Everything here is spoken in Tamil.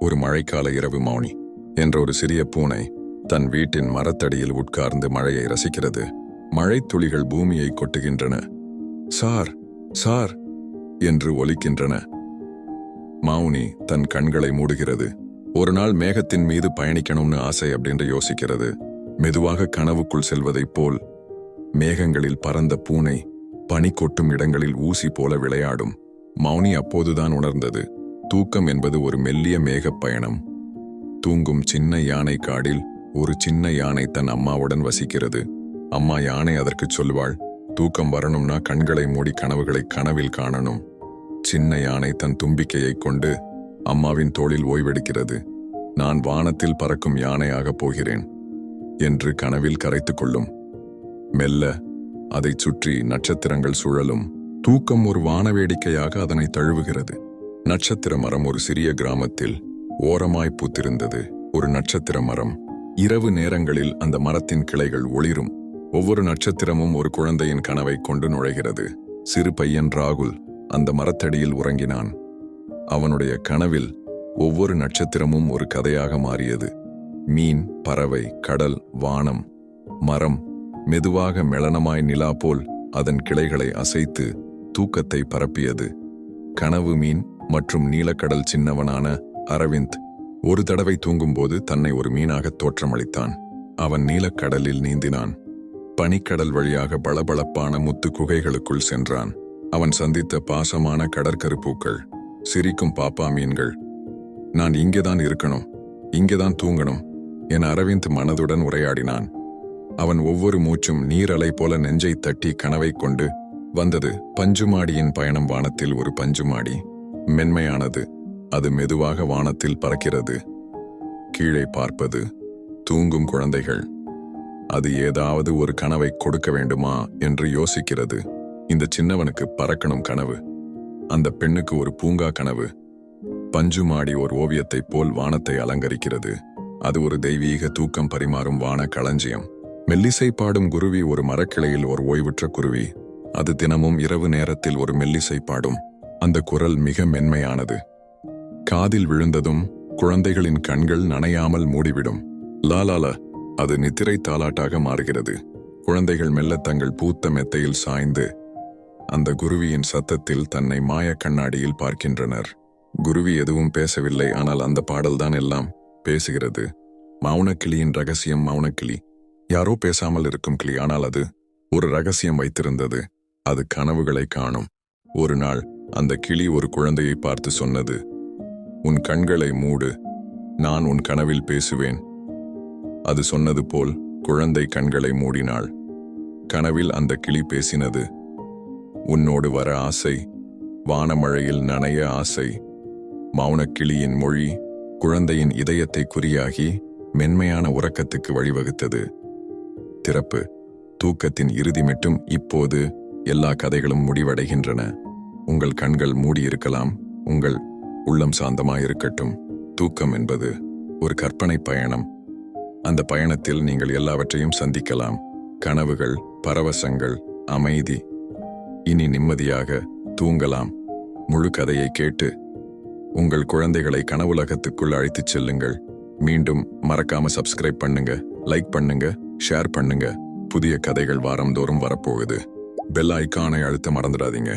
ஒரு மழைக்கால இரவு மௌனி என்ற ஒரு சிறிய பூனை தன் வீட்டின் மரத்தடியில் உட்கார்ந்து மழையை ரசிக்கிறது. மழைத்துளிகள் பூமியை கொட்டுகின்றன. சார் சார் என்று ஒலிக்கின்றன. மௌனி தன் கண்களை மூடுகிறது. ஒரு நாள் மேகத்தின் மீது பயணிக்கணும்னு ஆசை அப்படின்னு யோசிக்கிறது. மெதுவாக கனவுக்குள் செல்வதைப் போல் மேகங்களில் பறந்த பூனை பனி கொட்டும் இடங்களில் ஊசி போல விளையாடும். மௌனி அப்போதுதான் உணர்ந்தது. தூக்கம் என்பது ஒரு மெல்லிய மேகப் பயணம். தூங்கும் சின்ன யானை காடில் ஒரு சின்ன யானை தன் அம்மாவுடன் வசிக்கிறது. அம்மா யானை அதற்குச் சொல்வாள் தூக்கம் வரணும்னா கண்களை மூடி கனவுகளை கனவில் காணணும். சின்ன யானை தன் தும்பிக்கையைக் கொண்டு அம்மாவின் தோளில் ஓய்வெடுக்கிறது. நான் வானத்தில் பறக்கும் யானையாகப் போகிறேன் என்று கனவில் கரைத்துக் கொள்ளும். மெல்ல அதைச் சுற்றி நட்சத்திரங்கள் சுழலும். தூக்கம் ஒரு வான வேடிக்கையாக அதனை தழுவுகிறது. நட்சத்திர மரம் ஒரு சிறிய கிராமத்தில் ஓரமாய் பூத்திருந்தது. ஒரு நட்சத்திர மரம். இரவு நேரங்களில் அந்த மரத்தின் கிளைகள் ஒளிரும். ஒவ்வொரு நட்சத்திரமும் ஒரு குழந்தையின் கனவை கொண்டு நுழைகிறது. சிறு பையன் ராகுல் அந்த மரத்தடியில் உறங்கினான். அவனுடைய கனவில் ஒவ்வொரு நட்சத்திரமும் ஒரு கதையாக மாறியது. மீன் பறவை கடல் வானம். மரம் மெதுவாக மெளனமாய் நிலா போல் அதன் கிளைகளை அசைத்து தூக்கத்தை பரப்பியது. கனவு மீன் மற்றும் நீலக்கடல் சின்னவனான அரவிந்த் ஒரு தடவை தூங்கும்போது தன்னை ஒரு மீனாக தோற்றமளித்தான். அவன் நீலக்கடலில் நீந்தினான். பனிக்கடல் வழியாக பளபளப்பான முத்து குகைகளுக்குள் சென்றான். அவன் சந்தித்த பாசமான கடற்கருப்பூக்கள் சிரிக்கும் பாப்பா மீன்கள். நான் இங்கேதான் இருக்கணும் இங்கேதான் தூங்கணும் என அரவிந்த் மனதுடன் உரையாடினான். அவன் ஒவ்வொரு மூச்சும் நீரலை போல நெஞ்சை தட்டி கனவைக் கொண்டு வந்தது பஞ்சுமாடியின் பயணம் வானத்தில் ஒரு பஞ்சுமாடி. மென்மையானது. அது மெதுவாக வானத்தில் பறக்கிறது. கீழே பார்ப்பது தூங்கும் குழந்தைகள். அது ஏதாவது ஒரு கனவை கொடுக்க வேண்டுமா என்று யோசிக்கிறது. இந்த சின்னவனுக்கு பறக்கணும் கனவு. அந்த பெண்ணுக்கு ஒரு பூங்கா கனவு. பஞ்சுமாடி ஒரு ஓவியத்தைப் போல் வானத்தை அலங்கரிக்கிறது. அது ஒரு தெய்வீக தூக்கம் பரிமாறும் வான களஞ்சியம். மெல்லிசை பாடும் குருவி ஒரு மரக்கிளையில் ஒரு ஓய்வுற்ற குருவி. அது தினமும் இரவு நேரத்தில் ஒரு மெல்லிசை பாடும். அந்த குரல் மிக மென்மையானது. காதில் விழுந்ததும் குழந்தைகளின் கண்கள் நனையாமல் மூடிவிடும். லாலால அது நித்திரை தாலாட்டாக மாறுகிறது. குழந்தைகள் மெல்ல தங்கள் பூத்த மெத்தையில் சாய்ந்து அந்த குருவியின் சத்தத்தில் தன்னை மாய கண்ணாடியில் பார்க்கின்றனர். குருவி எதுவும் பேசவில்லை ஆனால் அந்த பாடல்தான் எல்லாம் பேசுகிறது. மௌனக்கிளியின் ரகசியம் மௌனக்கிளி. யாரோ பேசாமல் இருக்கும் கிளி ஆனால் அது ஒரு ரகசியம் வைத்திருந்தது. அது கனவுகளை காணும். ஒரு நாள் அந்த கிளி ஒரு குழந்தையை பார்த்து சொன்னது உன் கண்களை மூடு நான் உன் கனவில் பேசுவேன். அது சொன்னது போல் குழந்தை கண்களை மூடினாள். கனவில் அந்த கிளி பேசினது உன்னோடு வர ஆசை வானமழையில் நனைய ஆசை மௌனக்கிளியின் மொழி குழந்தையின் இதயத்தை குறியாகி மென்மையான உறக்கத்துக்கு வழிவகுத்தது. திறப்பு தூக்கத்தின் இறுதி மட்டும் இப்போது எல்லா கதைகளும் முடிவடைகின்றன. உங்கள் கண்கள் மூடியிருக்கலாம் உங்கள் உள்ளம் சாந்தமாயிருக்கட்டும். தூக்கம் என்பது ஒரு கற்பனை பயணம். அந்த பயணத்தில் நீங்கள் எல்லாவற்றையும் சந்திக்கலாம். கனவுகள் பரவசங்கள் அமைதி. இனி நிம்மதியாக தூங்கலாம். முழு கதையை கேட்டு உங்கள் குழந்தைகளை கனவுலகத்துக்குள் அழைத்துச் செல்லுங்கள். மீண்டும் மறக்காம சப்ஸ்கிரைப் பண்ணுங்க லைக் பண்ணுங்க ஷேர் பண்ணுங்க. புதிய கதைகள் வாரந்தோறும் வரப்போகுது. பெல் ஐக்கானை அழுத்த மறந்துடாதீங்க.